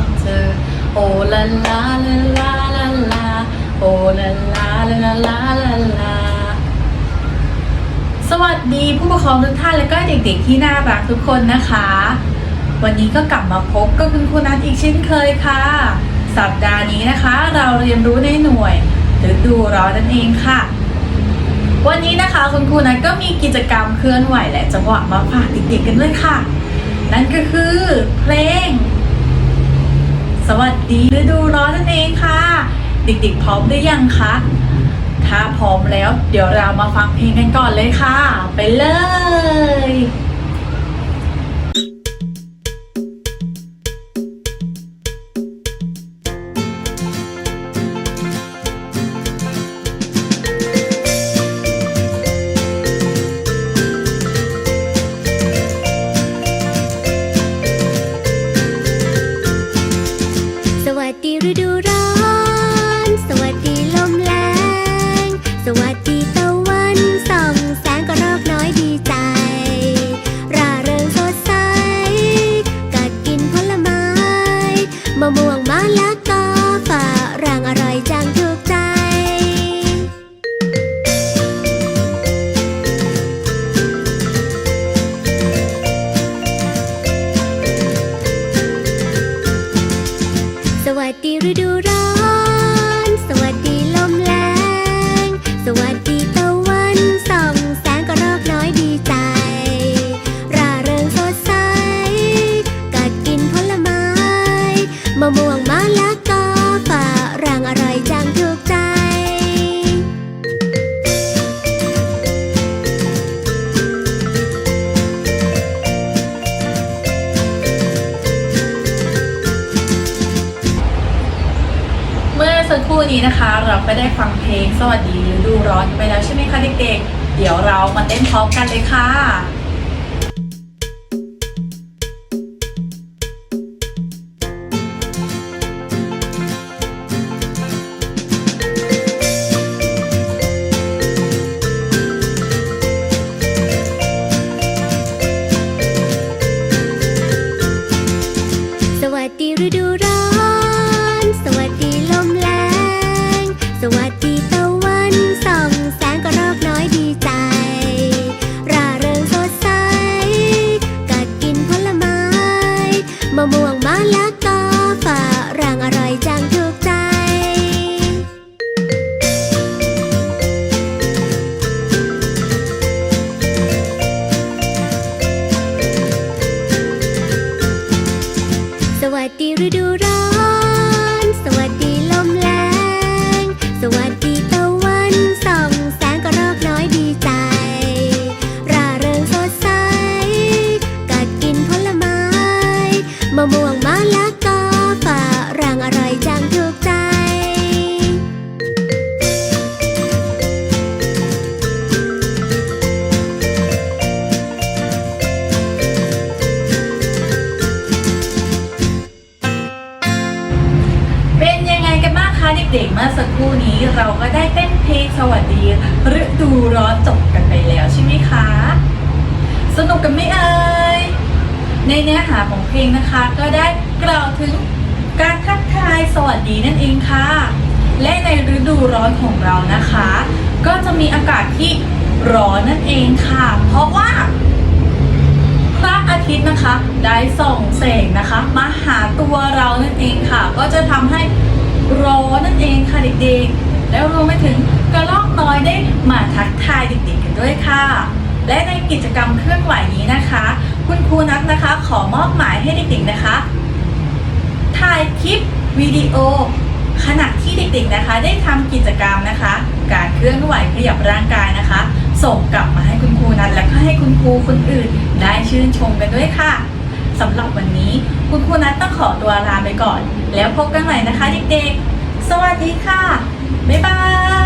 ได้พบเธอ โอลาลาลาลาลาลาโอลาลาลาลาลาลาลาสวัสดีผู้ปกครองทุกท่านและก็เด็กๆที่น่ารักทุกคนนะคะ วันนี้ก็กลับมาพบกับคุณครูนัทอีกเช่นเคยค่ะ สัปดาห์นี้นะคะ เราเรียนรู้ในหน่วยฤดูร้อนนั่นเองค่ะ วันนี้นะคะคุณครูนัทก็มีกิจกรรมเคลื่อนไหวและจังหวะมาฝากเด็กๆกันด้วยค่ะ นั่นก็คือเพลง สวัสดีฤดูร้อนนั่นเองค่ะ เด็กๆพร้อมหรือยังคะ ถ้าพร้อมแล้ว เดี๋ยวเรามาฟังเพลงกันก่อนเลยค่ะ ไปเลย วัสดีฤดูร้อน นี้นะคะเราก็ได้ฟังเพลงสวัสดีฤดูร้อนไปแล้วใช่ไหมคะเด็กๆ เดี๋ยวเรามาเต้นพร้อมกันเลยค่ะ เด็กๆเมื่อสักครู่นี้เราก็ได้เต้นเพลงสวัสดีฤดูร้อนจบกันไปแล้วใช่ไหมคะ สนุกกันไหมเอ่ยในเนื้อหาของเพลงนะคะก็ได้กล่าวถึงการทักทายสวัสดีนั่นเองค่ะ และในฤดูร้อนของเรานะคะ ก็จะมีอากาศที่ร้อนนั่นเองค่ะ เพราะว่าพระอาทิตย์นะคะ ได้ส่องแสงนะคะ มาหาตัวเรานั่นเองค่ะ ก็จะทำให้ ร้อนนั่นเองค่ะเด็กๆ แล้วรวมไปถึงกระรอกน้อยได้มาทักทายเด็กๆกันด้วยค่ะ และในกิจกรรมเคลื่อนไหวนี้นะคะ คุณครูนัทนะคะขอมอบหมายให้เด็กๆนะคะ ถ่ายคลิปวิดีโอขณะที่เด็กๆนะคะ ได้ทำกิจกรรมนะคะ การเคลื่อนไหวขยับร่างกายนะคะ ส่งกลับมาให้คุณครูนัทและก็ให้คุณครูคนอื่น ได้ชื่นชมกันด้วยค่ะ สำหรับวันนี้คุณครูนัทต้องขอตัวลาไปก่อน แล้วพบกันใหม่นะคะเด็กๆ สวัสดีค่ะ บ๊ายบาย